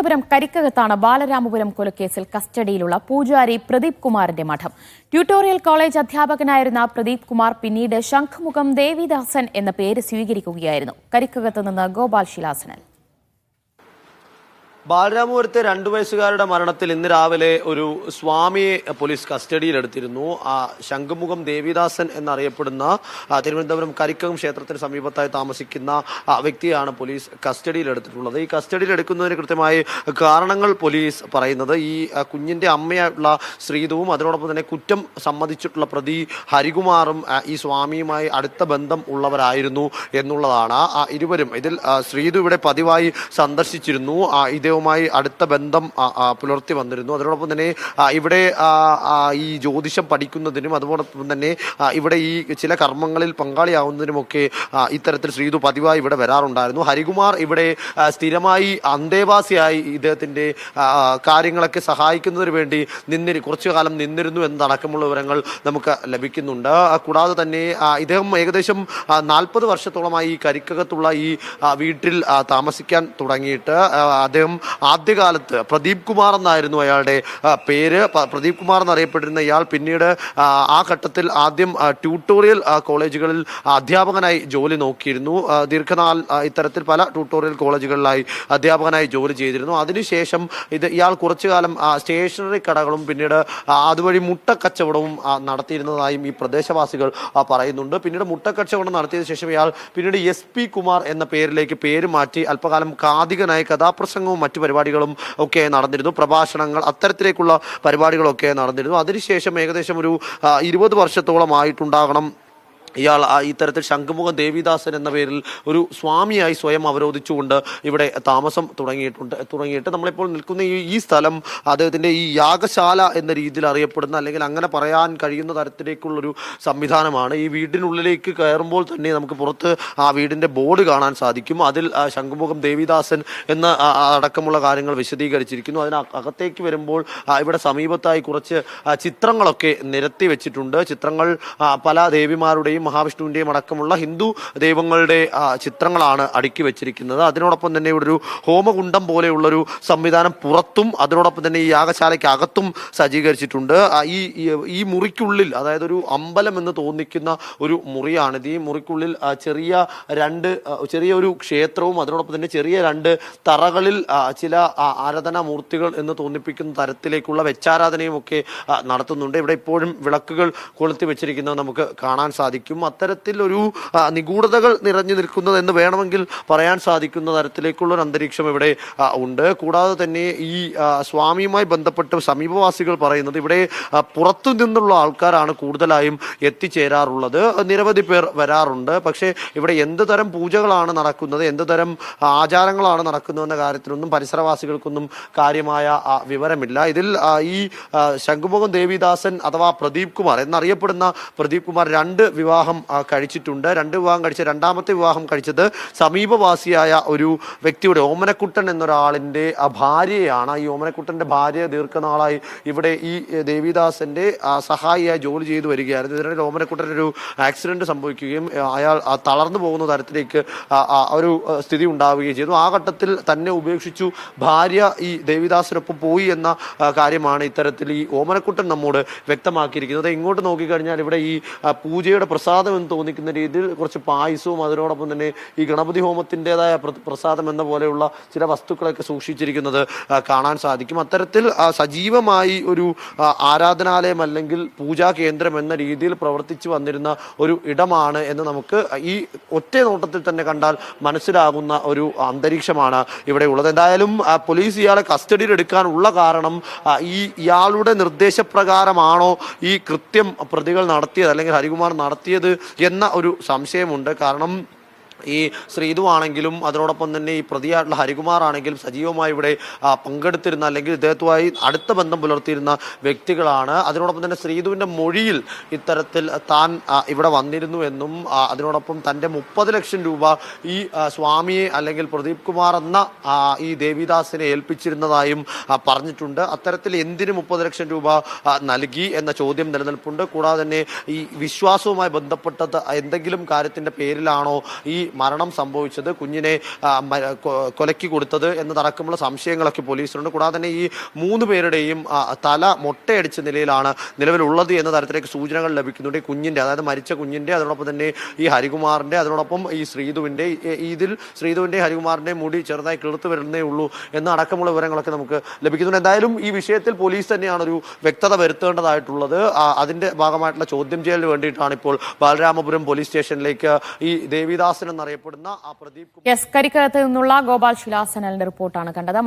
തിരുവനന്തപുരം കരിക്കകത്താണ് ബാലരാമപുരം കൊലക്കേസിൽ കസ്റ്റഡിയിലുള്ള പൂജാരി പ്രദീപ് കുമാറിന്റെ മഠം. ട്യൂട്ടോറിയൽ കോളേജ് അധ്യാപകനായിരുന്ന പ്രദീപ് കുമാർ പിന്നീട് ശംഖുമുഖം ദേവിദാസൻ എന്ന പേര് സ്വീകരിക്കുകയായിരുന്നു. കരിക്കകത്ത് നിന്ന് ഗോപാൽ ശിലാസനൽ ബാലരാമപുരത്തെ രണ്ടു വയസ്സുകാരുടെ മരണത്തിൽ ഇന്ന് രാവിലെ ഒരു സ്വാമിയെ പോലീസ് കസ്റ്റഡിയിലെടുത്തിരുന്നു. ആ ശംഖുമുഖം ദേവിദാസൻ എന്നറിയപ്പെടുന്ന തിരുവനന്തപുരം കരിക്കകം ക്ഷേത്രത്തിന് സമീപത്തായി താമസിക്കുന്ന വ്യക്തിയാണ് പോലീസ് കസ്റ്റഡിയിലെടുത്തിട്ടുള്ളത്. ഈ കസ്റ്റഡിയിലെടുക്കുന്നതിന് കൃത്യമായി കാരണങ്ങൾ പോലീസ് പറയുന്നത് ഈ കുഞ്ഞിന്റെ അമ്മയായിട്ടുള്ള ശ്രീധുവും അതിനോടൊപ്പം തന്നെ കുറ്റം സമ്മതിച്ചിട്ടുള്ള പ്രതി ഹരികുമാറും ഈ സ്വാമിയുമായി അടുത്ത ബന്ധം ഉള്ളവരായിരുന്നു എന്നുള്ളതാണ്. ഇരുവരും ഇതിൽ ശ്രീതു ഇവിടെ പതിവായി സന്ദർശിച്ചിരുന്നു. ആ, ഇദ്ദേഹവുമായി അടുത്ത ബന്ധം പുലർത്തി വന്നിരുന്നു. അതിനോടൊപ്പം തന്നെ ഇവിടെ ഈ ജ്യോതിഷം പഠിക്കുന്നതിനും അതോടൊപ്പം തന്നെ ഇവിടെ ഈ ചില കർമ്മങ്ങളിൽ പങ്കാളിയാവുന്നതിനുമൊക്കെ ഇത്തരത്തിൽ ശ്രീതു പതിവായി ഇവിടെ വരാറുണ്ടായിരുന്നു. ഹരികുമാർ ഇവിടെ സ്ഥിരമായി അന്തേവാസിയായി ഇദ്ദേഹത്തിന്റെ കാര്യങ്ങളൊക്കെ സഹായിക്കുന്നതിന് വേണ്ടി നിന്നിരി കുറച്ചു കാലം നിന്നിരുന്നു എന്നതടക്കമുള്ള വിവരങ്ങൾ നമുക്ക് ലഭിക്കുന്നുണ്ട്. കൂടാതെ തന്നെ ഇദ്ദേഹം ഏകദേശം നാൽപ്പത് വർഷത്തോളമായി ഈ കരിക്കകത്തുള്ള ഈ വീട്ടിൽ താമസിക്കാൻ തുടങ്ങിയിട്ട് അദ്ദേഹം ആദ്യകാലത്ത് പ്രദീപ് കുമാർ എന്നായിരുന്നു അയാളുടെ പേര്. പ്രദീപ് കുമാർ എന്നറിയപ്പെട്ടിരുന്ന ഇയാൾ പിന്നീട് ആ, ഘട്ടത്തിൽ ആദ്യം ട്യൂട്ടോറിയൽ കോളേജുകളിൽ അധ്യാപകനായി ജോലി നോക്കിയിരുന്നു. ദീർഘനാൾ ഇത്തരത്തിൽ പല ട്യൂട്ടോറിയൽ കോളേജുകളിലായി അധ്യാപകനായി ജോലി ചെയ്തിരുന്നു. അതിനുശേഷം ഇത് ഇയാൾ കുറച്ചു കാലം സ്റ്റേഷനറി കടകളും പിന്നീട് അതുവഴി മുട്ടക്കച്ചവടവും നടത്തിയിരുന്നതായും ഈ പ്രദേശവാസികൾ പറയുന്നുണ്ട്. പിന്നീട് മുട്ടക്കച്ചവടം നടത്തിയതിനു ശേഷം ഇയാൾ പിന്നീട് എസ് പി കുമാർ എന്ന പേരിലേക്ക് പേര് മാറ്റി അല്പകാലം കാതികനായി കഥാപ്രസംഗവും മറ്റു പരിപാടികളും ഒക്കെ നടന്നിരുന്നു. പ്രഭാഷണങ്ങൾ അത്തരത്തിലേക്കുള്ള പരിപാടികളൊക്കെ നടന്നിരുന്നു. അതിനുശേഷം ഏകദേശം ഒരു ഇരുപത് വർഷത്തോളമായിട്ടുണ്ടാകണം. ഇയാൾ ഇത്തരത്തിൽ ശംഖുമുഖം ദേവിദാസൻ എന്ന പേരിൽ ഒരു സ്വാമിയായി സ്വയം അവരോധിച്ചുകൊണ്ട് ഇവിടെ താമസം തുടങ്ങിയിട്ടുണ്ട്. തുടങ്ങിയിട്ട് നമ്മളിപ്പോൾ നിൽക്കുന്ന ഈ ഈ സ്ഥലം അദ്ദേഹത്തിന്റെ ഈ യാഗശാല എന്ന രീതിയിൽ അറിയപ്പെടുന്ന അല്ലെങ്കിൽ അങ്ങനെ പറയാൻ കഴിയുന്ന തരത്തിലേക്കുള്ളൊരു സംവിധാനമാണ്. ഈ വീടിനുള്ളിലേക്ക് കയറുമ്പോൾ തന്നെ നമുക്ക് പുറത്ത് ആ വീടിന്റെ ബോർഡ് കാണാൻ സാധിക്കും. അതിൽ ശംഖുമുഖം ദേവിദാസൻ എന്ന അടക്കമുള്ള കാര്യങ്ങൾ വിശദീകരിച്ചിരിക്കുന്നു. അതിന് അകത്തേക്ക് വരുമ്പോൾ ഇവിടെ സമീപത്തായി കുറച്ച് ചിത്രങ്ങളൊക്കെ നിരത്തി വെച്ചിട്ടുണ്ട്. ചിത്രങ്ങൾ പല ദേവിമാരുടെയും മഹാവിഷ്ണുവിന്റെയും അടക്കമുള്ള ഹിന്ദു ദൈവങ്ങളുടെ ചിത്രങ്ങളാണ് അടുക്കി വെച്ചിരിക്കുന്നത്. അതിനോടൊപ്പം തന്നെ ഇവിടെ ഒരു ഹോമകുണ്ടം പോലെയുള്ളൊരു സംവിധാനം പുറത്തും അതിനോടൊപ്പം തന്നെ ഈ യാഗശാലയ്ക്ക് അകത്തും സജ്ജീകരിച്ചിട്ടുണ്ട് ഈ ഈ- മുറിക്കുള്ളിൽ അതായത് ഒരു അമ്പലം എന്ന് തോന്നിക്കുന്ന ഒരു മുറിയാണിത്. ഈ മുറിക്കുള്ളിൽ ചെറിയ രണ്ട് ചെറിയ ഒരു ക്ഷേത്രവും അതിനോടൊപ്പം തന്നെ ചെറിയ രണ്ട് തറകളിൽ ചില ആരാധനാമൂർത്തികൾ ആരാധനാ മൂർത്തികൾ എന്ന് തോന്നിപ്പിക്കുന്ന തരത്തിലേക്കുള്ള വെച്ചാരാധനയും ഒക്കെ നടത്തുന്നുണ്ട്. ഇവിടെ ഇപ്പോഴും വിളക്കുകൾ കൊളുത്തി വെച്ചിരിക്കുന്നത് നമുക്ക് കാണാൻ സാധിക്കും. അത്തരത്തിൽ ഒരു നിഗൂഢതകൾ നിറഞ്ഞു നിൽക്കുന്നത് എന്ന് വേണമെങ്കിൽ പറയാൻ സാധിക്കുന്ന തരത്തിലേക്കുള്ള ഒരു അന്തരീക്ഷം ഇവിടെ ഉണ്ട്. കൂടാതെ തന്നെ ഈ സ്വാമിയുമായി ബന്ധപ്പെട്ട് സമീപവാസികൾ പറയുന്നത് ഇവിടെ പുറത്തു നിന്നുള്ള ആൾക്കാരാണ് കൂടുതലായും എത്തിച്ചേരാറുള്ളത്. നിരവധി പേർ വരാറുണ്ട്. പക്ഷേ ഇവിടെ എന്ത് തരം പൂജകളാണ് നടക്കുന്നത് എന്ത് തരം ആചാരങ്ങളാണ് നടക്കുന്നതെന്ന കാര്യത്തിലൊന്നും പരിസരവാസികൾക്കൊന്നും കാര്യമായ വിവരമില്ല. ഇതിൽ ഈ ശംഖുമുഖം ദേവിദാസൻ അഥവാ പ്രദീപ് കുമാർ എന്നറിയപ്പെടുന്ന പ്രദീപ് കുമാർ രണ്ട് വിവാഹം ആ, കഴിച്ചിട്ടുണ്ട്. രണ്ട് വിവാഹം കഴിച്ച രണ്ടാമത്തെ വിവാഹം കഴിച്ചത് സമീപവാസിയായ ഒരു വ്യക്തിയുടെ ഓമനക്കുട്ടൻ എന്നൊരാളിന്റെ ആ, ഭാര്യയാണ്. ഈ ഓമനക്കുട്ടന്റെ ഭാര്യ ദീർഘനാളായി ഇവിടെ ഈ ദേവിദാസന്റെ സഹായിയായി ജോലി ചെയ്തു വരികയായിരുന്നു. ഇതിനിടയിൽ ഓമനക്കുട്ടൻ ഒരു ആക്സിഡന്റ് സംഭവിക്കുകയും അയാൾ തളർന്നു പോകുന്ന തരത്തിലേക്ക് ഒരു സ്ഥിതി ഉണ്ടാവുകയും ചെയ്തു. ആ ഘട്ടത്തിൽ തന്നെ ഉപേക്ഷിച്ചു ഭാര്യ ഈ ദേവിദാസിനൊപ്പം പോയി എന്ന കാര്യമാണ് ഇത്തരത്തിൽ ഈ ഓമനക്കുട്ടൻ നമ്മോട് വ്യക്തമാക്കിയിരിക്കുന്നത്. ഇങ്ങോട്ട് നോക്കിക്കഴിഞ്ഞാൽ ഇവിടെ ഈ പൂജയുടെ പൂജയുടെ പ്രസാദം എന്ന് തോന്നിക്കുന്ന രീതിയിൽ കുറച്ച് പായസവും അതിനോടൊപ്പം തന്നെ ഈ ഗണപതി ഹോമത്തിന്റെതായ പ്രസാദം എന്ന പോലെയുള്ള ചില വസ്തുക്കളൊക്കെ സൂക്ഷിച്ചിരിക്കുന്നത് കാണാൻ സാധിക്കും. അത്തരത്തിൽ സജീവമായി ഒരു ആരാധനാലയം അല്ലെങ്കിൽ പൂജാ കേന്ദ്രം എന്ന രീതിയിൽ പ്രവർത്തിച്ചു വന്നിരുന്ന ഒരു ഇടമാണ് എന്ന് നമുക്ക് ഈ ഒറ്റ നോട്ടത്തിൽ തന്നെ കണ്ടാൽ മനസ്സിലാകുന്ന ഒരു അന്തരീക്ഷമാണ് ഇവിടെ ഉള്ളത്. എന്തായാലും പോലീസ് ഇയാളെ കസ്റ്റഡിയിൽ എടുക്കാനുള്ള കാരണം ഈ ഇയാളുടെ നിർദ്ദേശപ്രകാരമാണോ ഈ കൃത്യം പ്രതികൾ നടത്തിയത് അല്ലെങ്കിൽ ഹരികുമാർ നടത്തിയത് എന്ന ഒരു സംശയമുണ്ട്. കാരണം ഈ ശ്രീതു ആണെങ്കിലും അതിനോടൊപ്പം തന്നെ ഈ പ്രതിയായിട്ടുള്ള ഹരികുമാർ ആണെങ്കിലും സജീവമായി ഇവിടെ പങ്കെടുത്തിരുന്ന അല്ലെങ്കിൽ ഇദ്ദേഹത്തുമായി അടുത്ത ബന്ധം പുലർത്തിയിരുന്ന വ്യക്തികളാണ്. അതിനോടൊപ്പം തന്നെ ശ്രീതുവിന്റെ മൊഴിയിൽ ഇത്തരത്തിൽ താൻ ഇവിടെ വന്നിരുന്നു എന്നും അതിനോടൊപ്പം തന്റെ മുപ്പത് ലക്ഷം രൂപ ഈ സ്വാമിയെ അല്ലെങ്കിൽ പ്രദീപ് കുമാർ എന്ന ഈ ദേവിദാസിനെ ഏൽപ്പിച്ചിരുന്നതായും പറഞ്ഞിട്ടുണ്ട്. അത്തരത്തിൽ എന്തിന് മുപ്പത് ലക്ഷം രൂപ നൽകി എന്ന ചോദ്യം നിലനിൽപ്പുണ്ട്. കൂടാതെ തന്നെ ഈ വിശ്വാസവുമായി ബന്ധപ്പെട്ടത് എന്തെങ്കിലും കാര്യത്തിന്റെ പേരിലാണോ ഈ മരണം സംഭവിച്ചത് കുഞ്ഞിനെ കൊലക്കി കൊടുത്തത് എന്നതടക്കമുള്ള സംശയങ്ങളൊക്കെ പോലീസിനുണ്ട് കൂടാതെ തന്നെ ഈ മൂന്ന് പേരുടെയും തല മൊട്ടയടിച്ച നിലയിലാണ് നിലവിലുള്ളത് എന്ന തരത്തിലേക്ക് സൂചനകൾ ലഭിക്കുന്നുണ്ട്. കുഞ്ഞിന്റെ അതായത് മരിച്ച കുഞ്ഞിന്റെ അതോടൊപ്പം തന്നെ ഈ ഹരികുമാറിന്റെ അതിനോടൊപ്പം ഈ ശ്രീധുവിന്റെ ഇതിൽ ശ്രീധുവിന്റെ ഹരികുമാറിന്റെ മുടി ചെറുതായി കിളുത്ത് വരുന്നേ ഉള്ളൂ എന്ന അടക്കമുള്ള വിവരങ്ങളൊക്കെ നമുക്ക് ലഭിക്കുന്നുണ്ട്. എന്തായാലും ഈ വിഷയത്തിൽ പോലീസ് തന്നെയാണ് ഒരു വ്യക്തത വരുത്തേണ്ടതായിട്ടുള്ളത്. അതിന്റെ ഭാഗമായിട്ടുള്ള ചോദ്യം ചെയ്യലിന് വേണ്ടിയിട്ടാണ് ഇപ്പോൾ ബാലരാമപുരം പോലീസ് സ്റ്റേഷനിലേക്ക് ഈ ദേവിദാസൻ എന്നറിയപ്പെടുന്ന ആ പ്രദീപ് എസ് കരിക്കകത്ത് നിന്നുള്ള ഗോപാൽ ശിലാസനലിന്റെ റിപ്പോർട്ടാണ് കണ്ടത്.